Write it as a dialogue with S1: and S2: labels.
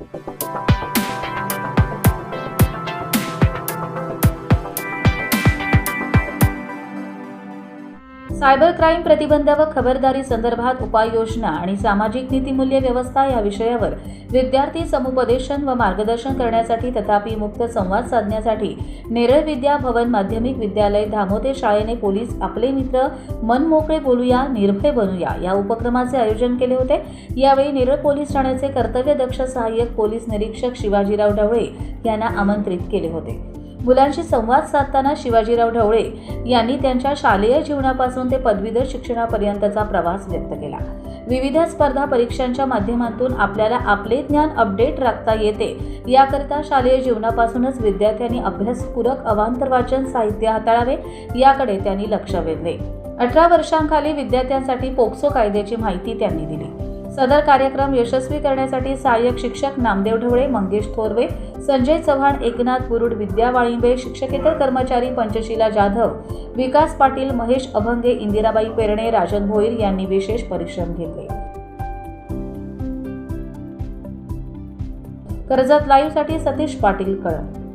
S1: Thank you. Cyber crime प्रतिबंध व खबरदारी संदर्भात उपाययोजना आणि सामाजिक नीतिमूल्य व्यवस्था या विषयावर विद्यार्थी समुपदेशन व मार्गदर्शन करण्यासाठी तथापि मुक्त संवाद साधण्यासाठी नेरळ विद्या भवन माध्यमिक विद्यालय धामोते शाळेने पोलीस आपले मित्र मनमोकळे बोलूया निर्भय बनूया या उपक्रमाचे आयोजन केले होते. यावेळी नेरळ पोलीस ठाण्याचे कर्तव्यदक्ष सहाय्यक पोलीस निरीक्षक शिवाजीराव ढवळे यांना आमंत्रित केले होते. मुलांशी संवाद साधताना शिवाजीराव ढवळे यांनी त्यांच्या शालेय जीवनापासून ते पदवीधर शिक्षणापर्यंतचा प्रवास व्यक्त केला. विविध स्पर्धा परीक्षांच्या माध्यमातून आपल्याला आपले ज्ञान अपडेट राखता येते याकरिता शालेय जीवनापासूनच विद्यार्थ्यांनी अभ्यासपूरक अवांतर वाचन साहित्य हाताळावे याकडे त्यांनी लक्ष वेधले. अठरा वर्षांखाली विद्यार्थ्यांसाठी पोक्सो कायद्याची माहिती त्यांनी दिली. सदर कार्यक्रम यशस्वी करण्यासाठी सहाय्यक शिक्षक नामदेव ढवळे मंगेश थोरवे संजय चव्हाण एकनाथ बुरुड विद्या वाळिंबे शिक्षकेतर कर्मचारी पंचशीला जाधव विकास पाटील महेश अभंगे इंदिराबाई पेरणे राजन भोईर यांनी विशेष परिश्रम घेतले. कर्जत लाईव्हसाठी सतीश पाटील कळम